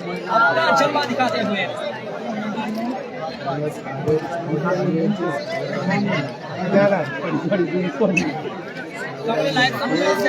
अपना जलवा दिखाते हुए कपड़े लाइट समझ से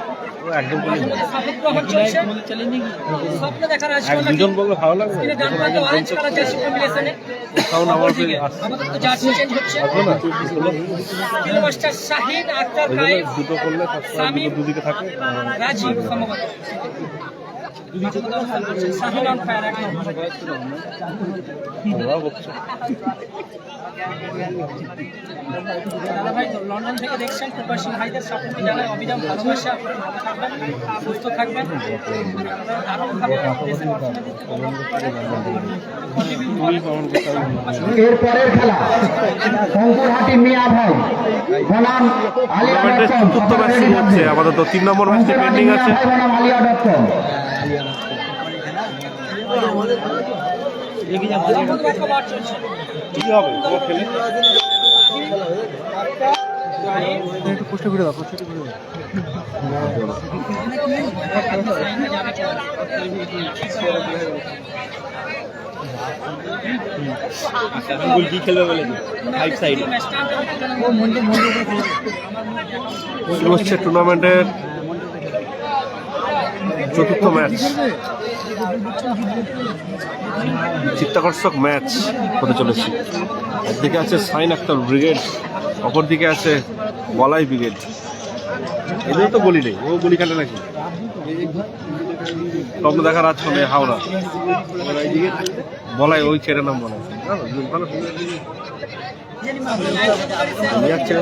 একদম দুজন বললে ভালো লাগবে। কারণ আমার না? দুটো করলে দুদিকে থাকে। রাজীব সম্ভবত ভাই লন্ডন থেকে দেখছেন প্রবাসী ভাইদের সাপোর্টে জানাই অভিযান ভালোবাসা আপনারা ভালো থাকবেন সুস্থ থাকবেন দারুণভাবে দেশের অর্থনীতিতে তুই প্রমাণ করতে পারবি এর পরের খেলা শঙ্করহাটি মিয়া ভাই বনাম আলিয়া ডট কম চতুর্থ ম্যাচ শুরু হচ্ছে আপাতত তিন নম্বর ম্যাচটি পেন্ডিং আছে। খেলবে বলে ফাইভ সাইড টুর্নামেন্টের চতুর্থ ম্যাচ। চিত্তাকর্ষক ম্যাচ হতে চলেছে। একদিকে আছে সাইন আক্তার ব্রিগেড, অপরদিকে আছে বলাই ব্রিগেড। এদের তো বলি নেই, ও বলি খেলে নাকি? স্বপ্ন দেখার আজ ফোনে হাওড়া। বলাই, ওই ছেড়ে নাম বলাই।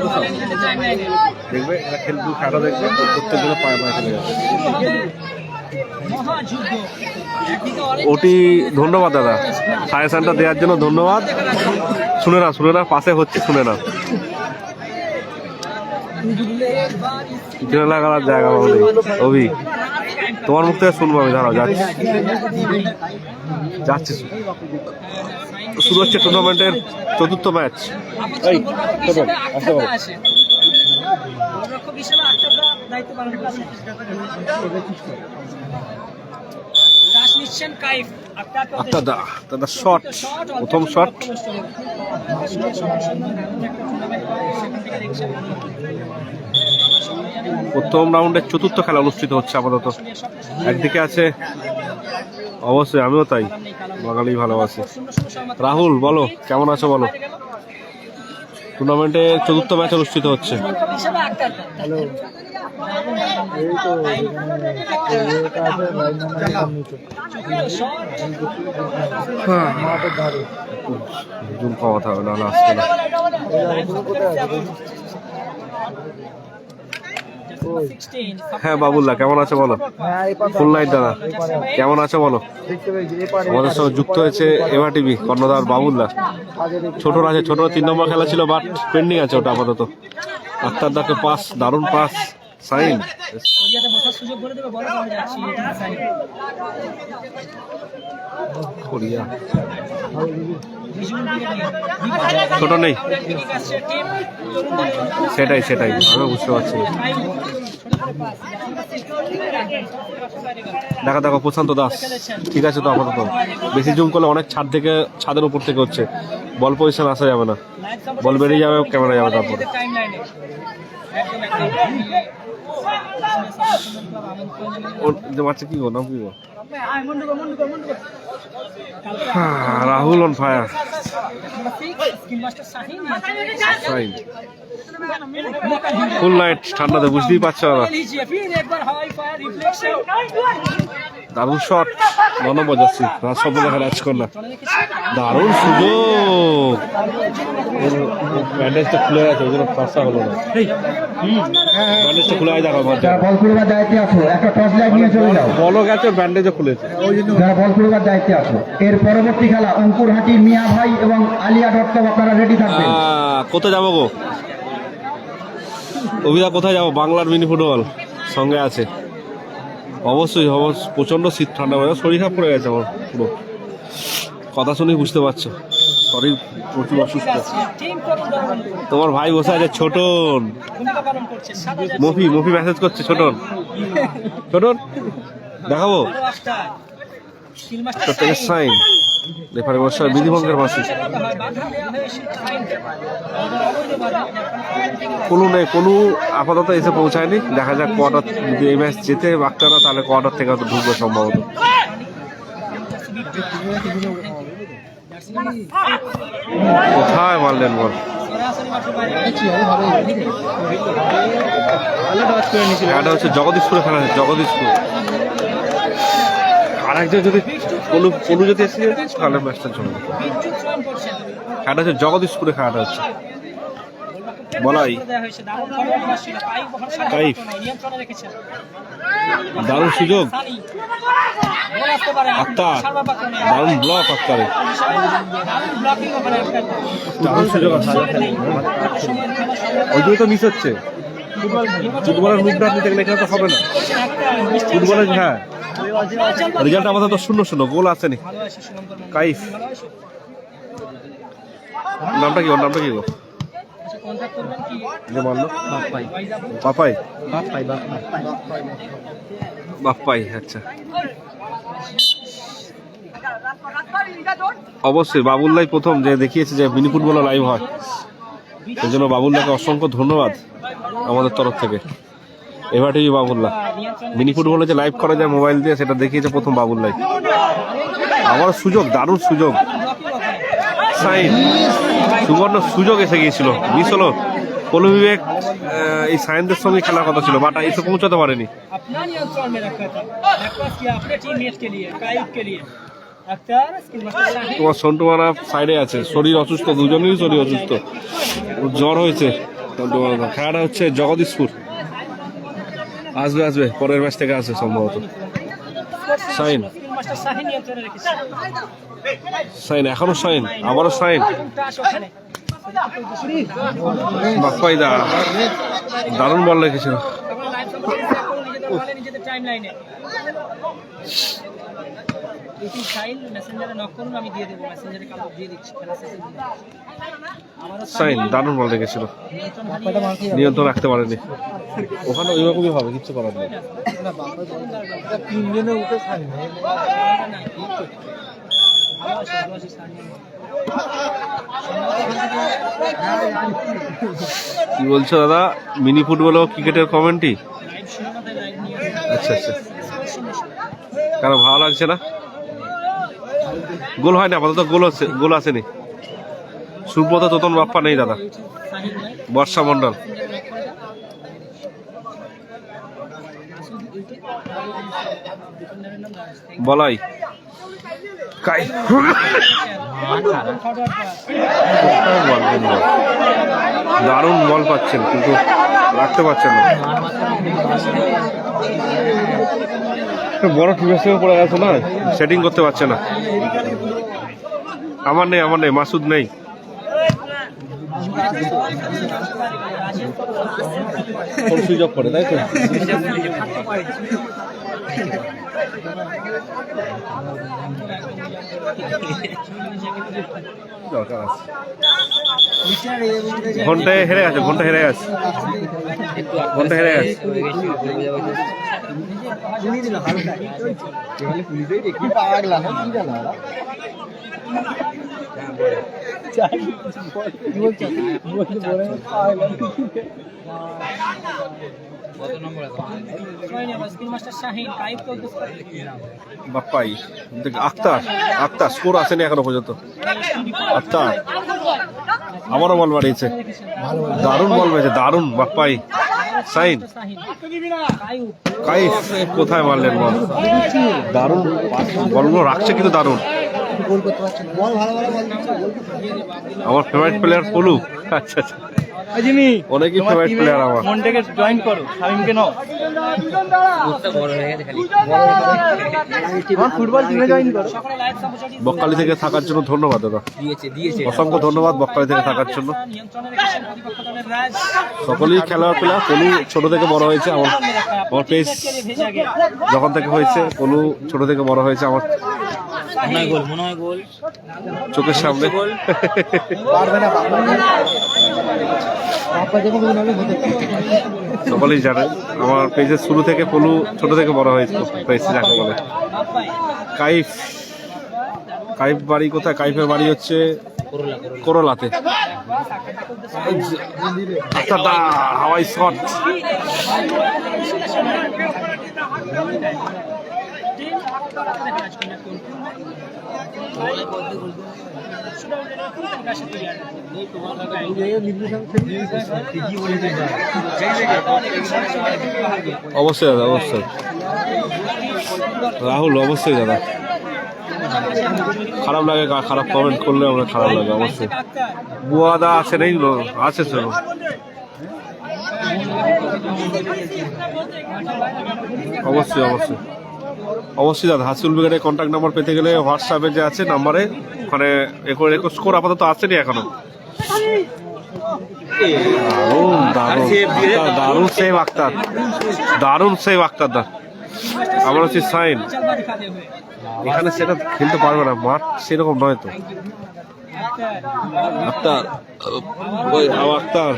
তো দেখবে খেলবে, খেলা দেখবে, প্রত্যেক দিনে পায়ে পায়ে চলে যাবে ওটি ধন্যবাদ দাদা। সাজেশনটা দেওয়ার জন্য ধন্যবাদ। শুনে না শুনে না পাশে হচ্ছে শুনে না লাগানোর জায়গা পাবো অভি তোমার মুখ থেকে শুনব আমি দাঁড়াও যাচ্ছি। যাচ্ছি। শুরু হচ্ছে টুর্নামেন্টের চতুর্থ ম্যাচ। এই আসতে পারো। আক্তার আচ্ছা দা দাদা শট প্রথম শট প্রথম রাউন্ডের চতুর্থ খেলা অনুষ্ঠিত হচ্ছে আপাতত। একদিকে আছে অবশ্যই আমিও তাই বাঙালি ভালোবাসি। রাহুল বলো কেমন আছো বলো? টুর্নামেন্টের চতুর্থ ম্যাচ অনুষ্ঠিত হচ্ছে। হ্যাঁ বাবুল্লাহ কেমন আছো বলো? ফুল নাইট দাদা। কেমন আছো বলো? আমাদের সঙ্গে যুক্ত হয়েছে এবার টিভি কর্ণধার বাবুল্লাহ ছোটর আছে ছোট তিন নম্বর খেলা ছিল বাট পেন্ডিং আছে ওটা আপাতত। আক্তার দাকে পাস দারুণ পাস সাইন কোরিয়া ছোট নেই। সেটাই সেটাই। আমি বুঝতে পারছি। দেখা দেখো প্রশান্ত দাস। ঠিক আছে তো আপাতত। বেশি জুম করলে অনেক ছাদ থেকে ছাদের উপর থেকে হচ্ছে। বল পজিশন আসা যাবে না। বল বেরিয়ে যাবে ক্যামেরা যাবে তারপরে। ওর বাচ্চা কি গো? নাম কি গো? হ্যাঁ, Rahul on fire full light ঠান্ডাতে বুঝতেই পারছ দারুণ শট মনে যাচ্ছি রাজ দেখা রাজ করলে দারুণ সুযোগ। ব্যান্ডেজটা খুলে গেছে ওই জন্য ফর্সা হলো না। ব্যান্ডেজটা খুলে যায় দেখো বল একটা টর্চ লাইট নিয়ে চলে যাও। বলো গেছে ব্যান্ডেজ খুলেছে। যারা বল করবার দায়িত্বে আছো। এর পরবর্তী খেলা অঙ্কুরহাটি মিয়া ভাই এবং আলিয়া দত্ত আপনারা রেডি থাকবেন। কোথায় যাব গো? অভিদা কোথায় যাব? বাংলার মিনি ফুটবল সঙ্গে আছে। অবশ্যই অবশ্য প্রচণ্ড শীত ঠান্ডা হয়ে শরীর খারাপ পড়ে গেছে আমার পুরো। কথা শুনেই বুঝতে পারছ। শরীর প্রচুর অসুস্থ। তোমার ভাই বসে আছে ছোটন। মফি মফি মেসেজ করছে ছোটন। ছোটন? দেখাবো? প্রত্যেকের সাইন রেফারি বর্ষা বিধিভঙ্গের মাসি কোনো নেই কোনো আপাতত এসে পৌঁছায়নি। দেখা যাক কোয়ার্টার যদি এই ম্যাচ যেতে পারতো না তাহলে কোয়ার্টার থেকে হয়তো ঢুকবে সম্ভবত। কোথায় মারলেন বল? এটা হচ্ছে জগদীশপুরে খেলা হচ্ছে জগদীশপুর। আর একজন যদি কোনো কোনো যদি এসে যেত, তাহলে ম্যাচটা চলবে। খেলাটা হচ্ছে জগদীশপুরে খেলাটা হচ্ছে। বলাই। কাইফ। দারুণ সুযোগ। আক্তার। দারুণ ব্লক আক্তারের। দারুণ সুযোগ ওই জন্য তো মিস হচ্ছে। ফুটবলের মুখটা নিতে গেলে এখানে তো হবে না। ফুটবলের হ্যাঁ। রেজাল্ট আমাদের তো শূন্য শূন্য, গোল আসেনি। কাইফ। নামটা কি ওর? নামটা কি গো আচ্ছা। অবশ্যই, বাবুল্লাই প্রথম যে দেখিয়েছে যে মিনি ফুটবলও লাইভ হয়। সেই জন্য বাবুল্লাকে অসংখ্য ধন্যবাদ আমাদের তরফ থেকে। এবার টিভি বাবুল্লা মিনি ফুটবলে যে লাইভ করা যায় মোবাইল দিয়ে, সেটা দেখিয়েছে প্রথম বাবুল্লাই। আমার সুযোগ, দারুণ সুযোগ। সাইন সুবর্ণ সুযোগ এসে গিয়েছিল। মিস হলো। কোনো বিবেক এই সায়েন্সের সঙ্গে খেলার কথা ছিল বাট এসে পৌঁছাতে পারেনি। তোমার সন্টু মারা সাইডে আছে। শরীর অসুস্থ, দুজনেরই শরীর অসুস্থ। জ্বর হয়েছে। খেলাটা হচ্ছে জগদীশপুর। আসবে আসবে। পরের ম্যাচ থেকে আসবে সম্ভবত। শাহিন। সাইন এখনও সাইন আবারও সাইন টাচ ওখানে বাপ্পাই দা দারুণ বল। আমারও সাইন দারুণ বল রেখেছিল। নিয়ন্ত্রণ রাখতে পারেনি। ওখানে ওইরকমই হবে কিছু করার নেই। আছে শাহিন। কি বলছো দাদা? মিনি ফুটবল ও ক্রিকেটের কমেন্টই? আচ্ছা আচ্ছা। কেন ভালো লাগছে না? গোল হয় না আপাতত গোল আছে গোল আসেনি। সুব্রত তোতন বাপ্পা নেই দাদা। বর্ষা মন্ডল বলাই কাই? দারুণ বল পাচ্ছেন কিন্তু রাখতে পারছেন না। বড় সঙ্গে পড়ে গেছে না? সেটিং করতে পারছে না। আমার নেই আমার নেই মাসুদ নেই। অফ করে তাই তো? ঘন্টায় হেরে গেছে ঘণ্টা হেরে গেছে। ঘণ্টা হেরে গেছে। বাপ্পাই আক্তার আক্তার স্কোর আসেনি এখনও পর্যন্ত। আক্তার, আমারও বল বাড়িয়েছে। দারুণ বল মেরেছে দারুণ, বাপ্পাই। সাইন। কাইফ, কোথায় মারলেন বল? দারুণ, বলগুলো রাখছে কিন্তু দারুণ। আমার ফেভারিট প্লেয়ার পলু। আচ্ছা আচ্ছা। অনেকই ফেভারিট প্লেয়ার আমার। মনটাকে জয়েন করো? শামিমকে নাও। বকখালি থেকে থাকার জন্য ধন্যবাদ, দাদা। অসংখ্য ধন্যবাদ বকখালি থেকে থাকার জন্য। সকলেই খেলোয়াড় প্লেয়ার পলু ছোট থেকে বড় হয়েছে, আমার আমার ভেজে যখন থেকে হয়েছে পলু ছোট থেকে বড় হয়েছে, আমার চোখের সামনে। সকলেই জানেন আমার পেজের শুরু থেকে পলু, ছোট থেকে বড় হয়েছে হয়েছে যাকে বলে কাইফ কাইফ বাড়ি কোথায়? কাইফের বাড়ি হচ্ছে করলাতে। হাওয়াই শট অবশ্যই দাদা, অবশ্যই। রাহুল, অবশ্যই দাদা। খারাপ লাগে খারাপ কমেন্ট করলে আমরা খারাপ লাগে, অবশ্যই। বুয়াদা আছে নেই আছে তো? অবশ্যই অবশ্যই। অবশ্যই দাদা হাসিউল ব্রিগেডের কন্ট্যাক্ট নাম্বার পেতে গেলে হোয়াটসঅ্যাপে যে আছে নাম্বারে ওখানে স্কোর আপাতত আসেনি এখনও। আক্তার, দারুণ আক্তার দা আমার হচ্ছে এখানে সেটা খেলতে পারবে না মাঠ সেরকম নয় তো। আক্তার ওই আক্তার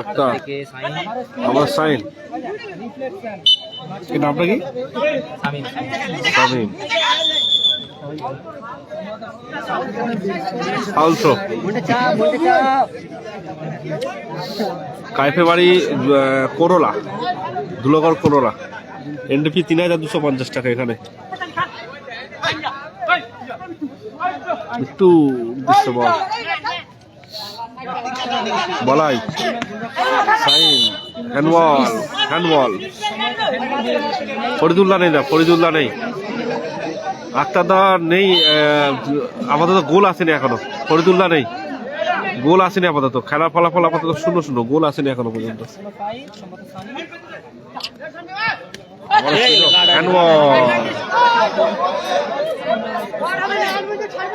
আক্তার আমার সাইন। কি নামটা কি? সামিম। অলসো কাইফে বাড়ি করোলা। ধুলোগড় করোলা। এনডিপি তিন হাজার দুশো পঞ্চাশ টাকা এখানে। একটু উদ্দেশ্য বল। বলাই। Sign, handball handball. ফরিদুল্লাহ নেই না, ফরিদুল্লাহ নেই। আক্তারদা নেই আপাতত গোল আসেনি এখনও। ফরিদুল্লাহ নেই। গোল আসেনি আপাতত। খেলার ফলাফল আপাতত শূন্য শূন্য। গোল আসেনি এখনও পর্যন্ত। হ্যান্ডবল।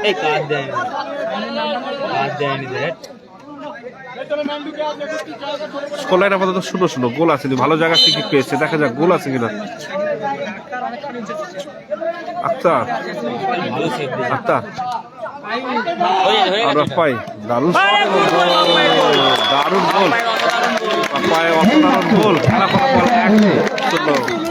এই কাজ দেয়নি। কাজ দেয়নি দেখ স্কোর লাইন আপাতত শূন্য শূন্য গোল আসেনি ভালো জায়গা থেকে পেয়েছে। দেখা যাক গোল আছে কিনা। আক্তার ভালো আক্তার। গেছে পাই। দারুণ গোল, দারুণ গোল। পাপায় অসাধারণ গোল। খেলা ফল এক।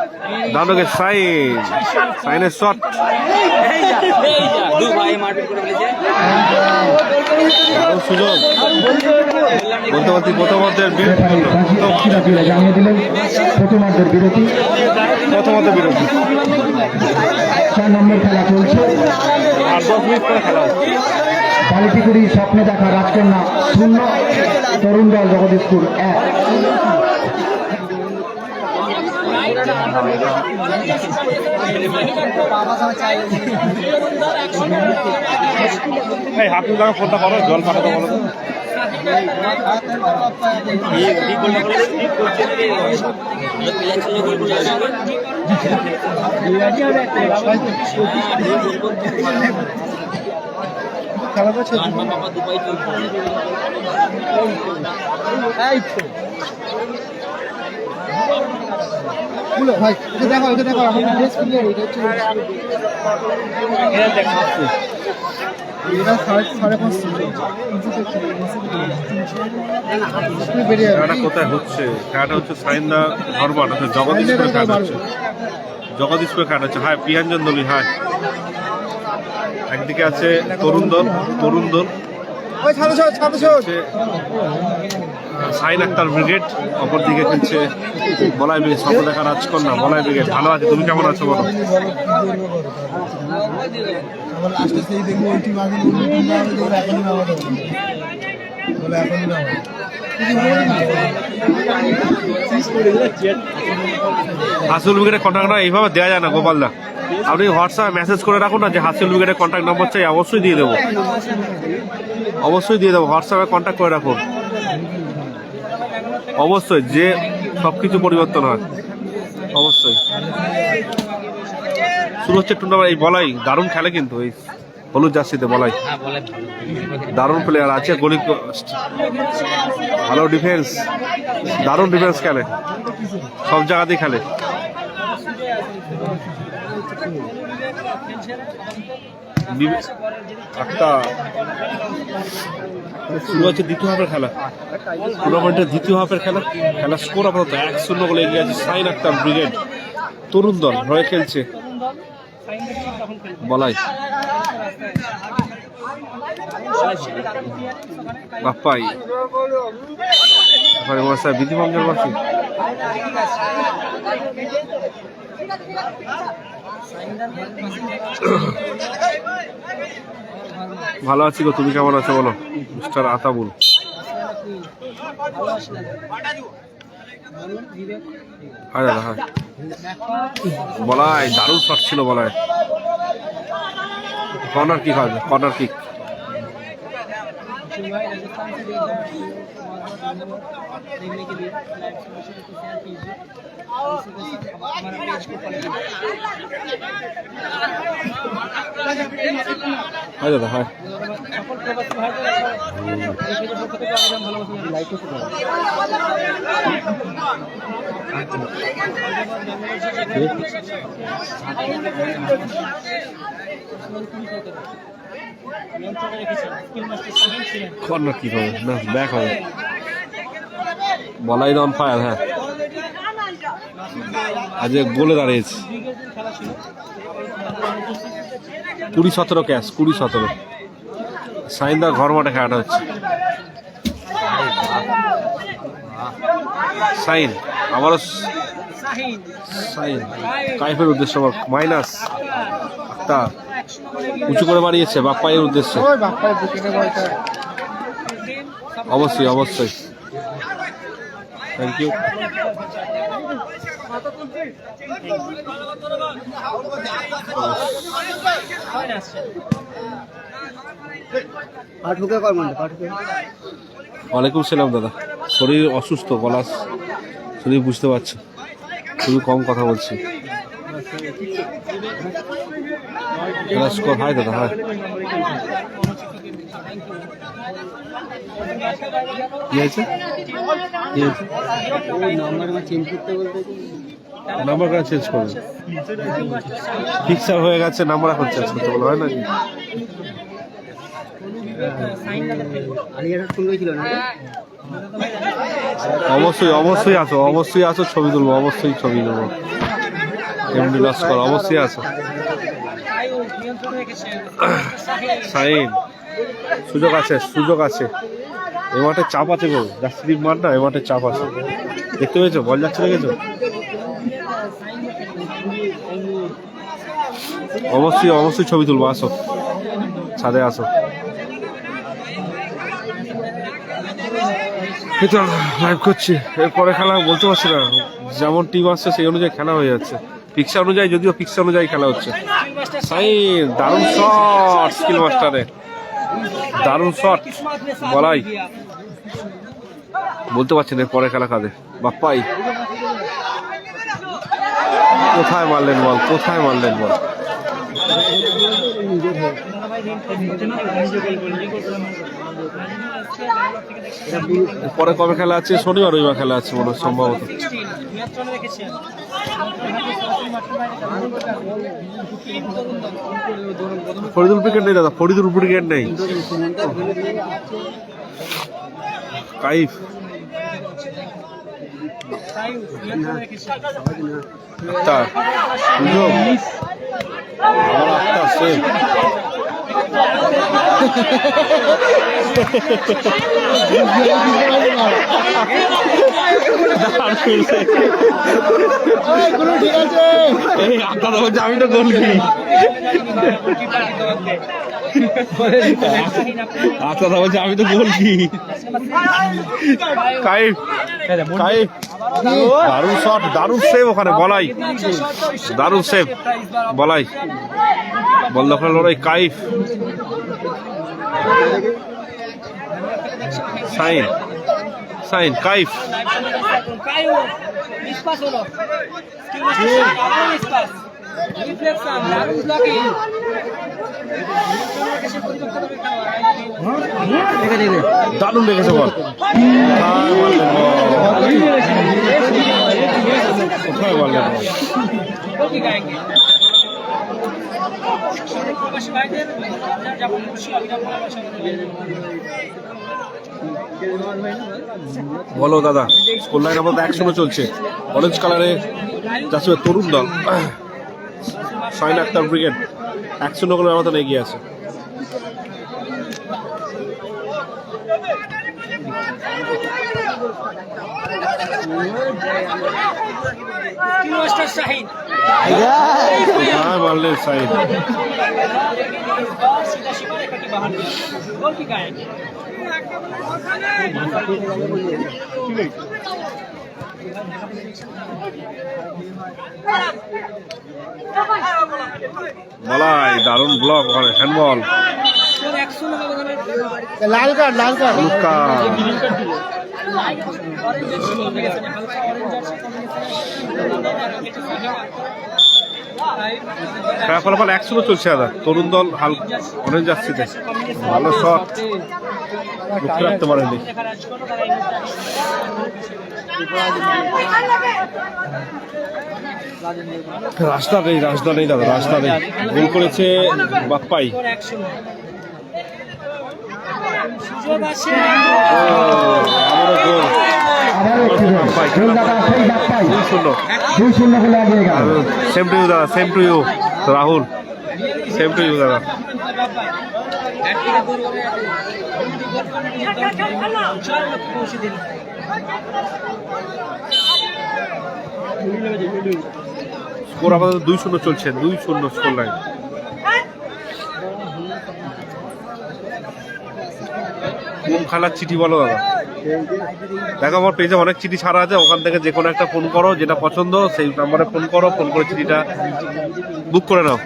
দানুকে সাইন সাইনের শট এই যা, দু ভাই মারপিট করে ফেলেছে। দারুণ সুযোগ। বলতে বলতে প্রথমার্ধের বিরতি জানিয়ে দিলেন প্রথমার্ধের বিরতি। প্রথমার্ধের বিরতি চার নম্বর খেলা চলছে আর দশ মিনিট পরে খেলা হচ্ছে বালিটিকুড়ি স্বপ্নে দেখা রাজকন্যা শূন্য তরুণ দল জগদীশপুর এক। ফোনটা করো জল পাঠাতে বলো তো। কি করছে গোল করে আসবে খেলা ভাই দেখো দেখো ড্রেস ক্লিয়ার এটা হচ্ছে দেখ, এটা সাড়ে সাড়ে পাঁচশো। খেলাটা কোথায় হচ্ছে? খেলাটা হচ্ছে সাইন্দা জগদীশপুরে হচ্ছে। জগদীশপুরে হচ্ছে। হ্যাঁ প্রিয়াঞ্জন দলি হ্যাঁ। একদিকে আছে তরুণ দল তরুণ দল সাইন আক্তার ব্রিগেড, অপরদিকে খেলছে বলাই ব্রিগেড সর্বদেখা রাজকন্যা, বলাই ব্রিগেড। ভালো আছে, তুমি কেমন আছো বলো? হাসিল ব্রিগেডের কন্ট্যাক্ট এইভাবে দেওয়া যায় না, গোপালদা। আপনি হোয়াটসঅ্যাপে মেসেজ করে রাখুন না যে হাসিল ব্রিগেডের কন্ট্যাক্ট নম্বর চাই, অবশ্যই দিয়ে দেবো। অবশ্যই দিয়ে দেবো হোয়াটসঅ্যাপে কন্ট্যাক্ট করে রাখুন। অবশ্যই, যে সব কিছু পরিবর্তন হয়, অবশ্যই। শুরু হচ্ছে টুর্নামেন্ট এই বলাই, দারুণ খেলে কিন্তু, এই হলুদ জার্সিতে বলাই। দারুণ প্লেয়ার আছে গলি ভালো ডিফেন্স দারুণ ডিফেন্স খেলে, সব জায়গাতেই খেলে। একটা দ্বিতীয় হাফের খেলা। দ্বিতীয় হাফের খেলা। খেলা স্কোর আপাতত বলে সাইন তরুণ দল হয়ে খেলছে। বলাই। বাপ্পাই। বিধিভঙ্গের মাসি ভালো আছি গো, তুমি কেমন আছো বলো? মিস্টার আতাবুল। হ্যাঁ দাদা হ্যাঁ। বলাই, দারুণ শট ছিল বলায়। কর্নার কিক হবে কর্নার কিক। देखने के लिए लाइव सॉल्यूशन को शेयर कीजिए इसी के साथ हमारा पेज को फॉलो হ্যাঁ দাদা হ্যাঁ সকল প্রবাসী ভাইদের এই পেজের পক্ষ থেকে আবেদন ভালোবাসা কর্নার কিক হবে না, ব্যাক হবে। বলাই অন ফায়ার হ্যাঁ। আজ গোলে দাঁড়িয়েছে। কুড়ি সতেরো ক্যাশ কুড়ি সতেরো। সাইন্দা ঘর মাঠে খেলাটা হচ্ছে। সাইন, আবারও সাইন। কাইফের উদ্দেশ্য মাইনাস আক্তার উঁচু করে বাড়িয়েছে বাপ্পাইয়ের উদ্দেশ্যে? অবশ্যই অবশ্যই। থ্যাংক ইউ ওয়ালাইকুম সালাম দাদা। শরীর অসুস্থ গলা শরীর বুঝতে পারছ। খুবই কম কথা বলছি। হাই দাদা হাই কি হয়েছে কি চেঞ্জ করবে ফিক্সার হয়ে গেছে নাম্বার এখন চেঞ্জ করতে বলো, হয় নাকি অবশ্যই অবশ্যই আছো অবশ্যই আছো ছবি তুলবো, অবশ্যই ছবি নেব এমনি লস কর অবশ্যই রেখেছেন সাইন, সুযোগ আছে সুযোগ আছে। এ মাঠে চাপ আছে গো জাস্তির মাঠ না, এ মাঠে চাপ আছে। দেখতে পেয়েছ? বল যাচ্ছে দেখেছ অবশ্যই অবশ্যই ছবি তুলবো, আসো। ছাদে আসো। লাইভ করছি। এরপরে খেলা বলতে পারছি না। যেমন টিম আসছে, সেই অনুযায়ী খেলা হয়ে যাচ্ছে। পিকচার অনুযায়ী, যদিও পিকচার অনুযায়ী খেলা হচ্ছে। সাইন দারুণ শট স্কিল মাস্টারে দারুণ শট বলাই। বলতে পারছি না, পরে খেলা কাদের। বাপ্পাই। কোথায় মারলেন বল? কোথায় মারলেন বল? পরে কবে খেলা আছে? শনিবার রবিবার খেলা আছে মনে সম্ভবত। ফরিদুল ক্রিকেট নেই দাদা ফরিদুল ক্রিকেট নেই। কাইফ। আক্তার সুযোগ। আমার আক্তার আমি তো গোল কি আচ্ছা বলছে আমি তো গোল কি কাইফ কাইফ দারুণ শট দারুণ সেভ। ওখানে বলাই দারুণ সেভ বলাই বল দখলের লড়াই কাইফ সাইন সাইন কাইফ। দারুণ ব্লকিং বল। কোথায় বল? প্রবাসী ভাইদের যেমন খুশি অভিনব বলো দাদা স্কুল লাইন আমাদের একসঙ্গে চলছে। অরেঞ্জ কালারে যাচ্ছে তরুণ দল। সাইন আক্তার ব্রিগেড একশো নগরের আমাদের এগিয়ে আছে। মারলেন সাইন বলাই দারুণ ব্লক করে হ্যান্ডবল লাল কার্ড লাল কার্ড। কার্ড। খেলা ফলাফল একশো চলছে, দাদা। তরুণ দল হাল অনেক যাচ্ছে ভালো শট। লক্ষ্য রাখতে পারেনি রাস্তা নেই রাস্তা নেই দাদা রাস্তা নেই গোল করেছে বাপ্পাই। সেম টু ইউ দাদা same to you Rahul same to you দাদা। স্কোর আমাদের দুই শূন্য চলছে দুই শূন্য স্কোর লাইন কোন খালার চিঠি বলো, দাদা। দেখো, আমার পেজে অনেক চিঠি ছাড়া আছে, ওখান থেকে যে কোনো একটা ফোন করো, যেটা পছন্দ, সেই নাম্বারে ফোন করো ফোন করে চিঠিটা বুক করে নাও।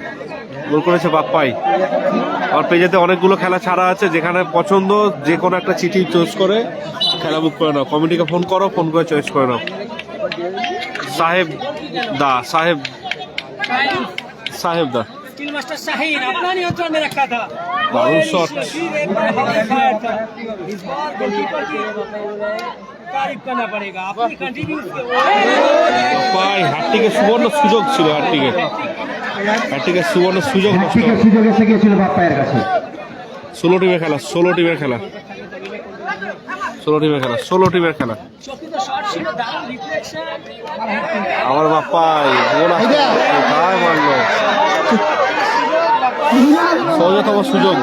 বুক করেছে বাপ্পাই। আর পেজেতে অনেকগুলো খেলা ছাড়া আছে, যেখানে পছন্দ, যে কোনো একটা চিঠি চয়েস করে খেলা বুক করে নাও। কমিটিকে ফোন করো ফোন করে চয়েস করে নাও। সাহেব দা, সাহেব সাহেব দা। स्किल मास्टर शाहीन अपना नियंत्रण में रखा था दारुण शॉट। फिर एक बार हवा खाया था इस बार गोलकीपर की तारीफ करना पड़ेगा अपनी कंट्रीब्यूट পাই হাটটিকে সুবর্ণ সুযোগ ছিল হাটটিকে হাটটিকে সুবর্ণ সুযোগ নষ্ট হ্যাট্রিকের হলো। সুযোগ এসে গিয়েছিল বাপ্পাইয়ের কাছে ষোলো টিমের খেলা ষোলো টিমের খেলা ষোলো টিমের খেলা ষোলো টিমের খেলা চোখে তো শর্ট ছিল দারুণ রিফ্লেকশন আমার বাপ্পাই গোল আসছে। কোথায় মারলো সহজতম সুযোগ।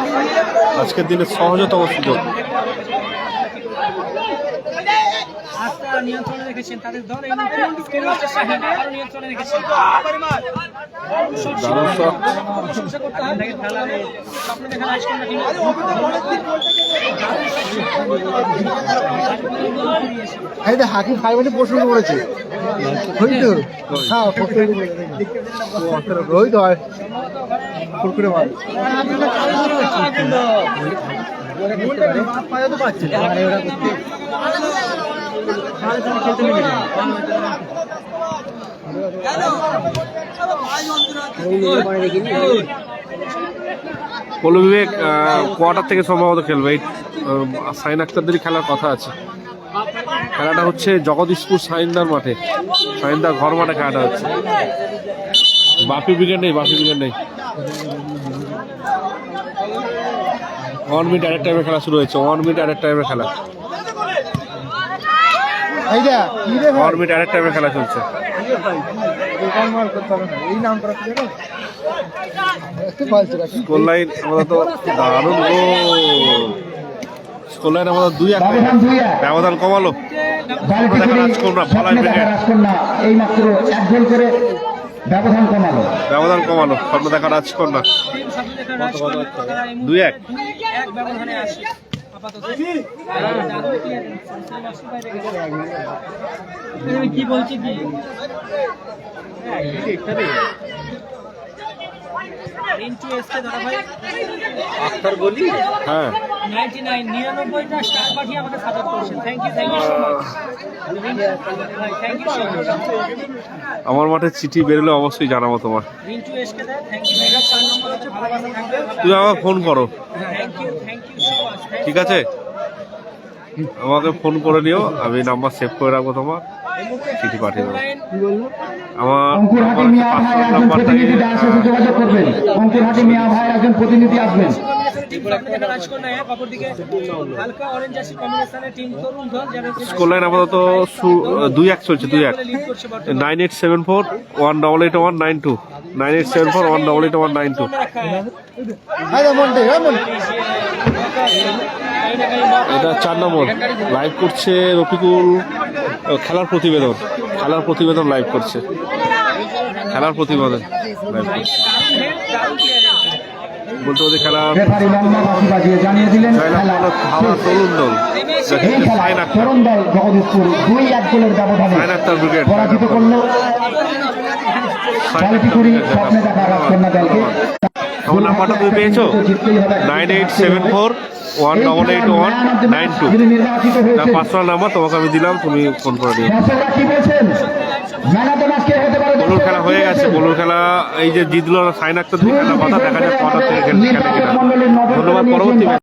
আজকের দিনে সহজতম সুযোগ। নিয়ন্ত্রণে রেখেছেন তাদের দল এই নিয়ন্ত্রণে রেখেছেন। প্রশংসা করতে হবে হাকিম প্রশ্ন করেছে। হ্যাঁ রোহিত হয়। কুরকুরে পল্লু বিবেক কোয়ার্টার থেকে সম্ভবত খেলবে। এই সাইন আক্তারদেরই খেলার কথা আছে। খেলাটা হচ্ছে জগদীশপুর সাইন্দার মাঠে। সাইন্দার ঘর মাঠে খেলাটা হচ্ছে। বাপি উইকেট নেই, বাপি উইকেট নেই। ওয়ান মিনিট আরেক টাইমে খেলা শুরু হয়েছে। ওয়ান মিনিট আরেক টাইমে খেলা। ওয়ান মিনিট আরেক টাইমে খেলা চলছে। স্কোর লাইন আমাদের তো দারুণ গোল স্কোর লাইন আমাদের দুই এক। ব্যবধান কমালো। রাজকন্যা এই মাত্র এক গোল করে ব্যবধান কমালো। ব্যবধান কমালো। স্বপ্ন দেখা রাজকন্যা। দুই এক। কি দুই এক ব্যবধানে আসে আপাতত দারুণ clearance, মুসলিম আসি বাইরে গেছে। আমি কি বলছি কি রিন্টু এসকে দাদা ভাই হ্যাঁ। নাইনটি নাইন নিরানব্বইটা স্টার পাঠিয়ে আমাকে সাপোর্ট করছেন। Thank you thank you so much thank you so much আমার মাঠে চিঠি বেরোলে অবশ্যই জানাব তোমার। তুমি আমাকে ফোন করো। ঠিক আছে? আমাকে ফোন করে নিও। আমি নাম্বার সেভ করে রাখব তোমার। চিঠি পাঠিয়ে দেবো। আমার অঙ্কুর হাটি মিয়া ভাই একজন প্রতিনিধি ডান্স যোগাযোগ করবেন। অঙ্কুর মিয়া ভাই একজন প্রতিনিধি আসবেন। হালকা অরেঞ্জ আসি কম্বিনেশনে টিম তরুণ দল যারা স্কোর লাইন আপাতত সু- দুই এক চলছে দুই এক। Nine eight seven four one double eight one nine two. Nine eight seven four one double eight one nine two. এটা চার নম্বর। লাইভ করছে রফিকুল খেলার প্রতিবেদন। খেলার প্রতিবেদন লাইভ করছে। খেলার প্রতিবেদন লাইভ করছে। বলতে বলতে খেলা জানিয়ে দিলেন হাওড়া তরুণ দল। এই খেলা সাইন আক্তার তরুণ দল জগদীশপুর দুই এক গোলের ব্যবধানে সাইন আক্তার ব্রিগেড পরাজিত করল। সাইন আক্তার বালতিগুড়ি ব্রিগেড স্বপ্নে দেখা রাজকন্যা দলকে। আমার নাম্বারটা তুমি পেয়েছ? Nine eight seven four one double eight one nine two নির্বাচিত পার্সোনাল নাম্বার তোমাকে আমি দিলাম, তুমি ফোন করে দিও। বলুর খেলা হয়ে গেছে বলুর খেলা। এই যে জিতলো সাইন আক্তার খেলা কথা, দেখা যাক কটা থেকে খেলে ধন্যবাদ, পরবর্তী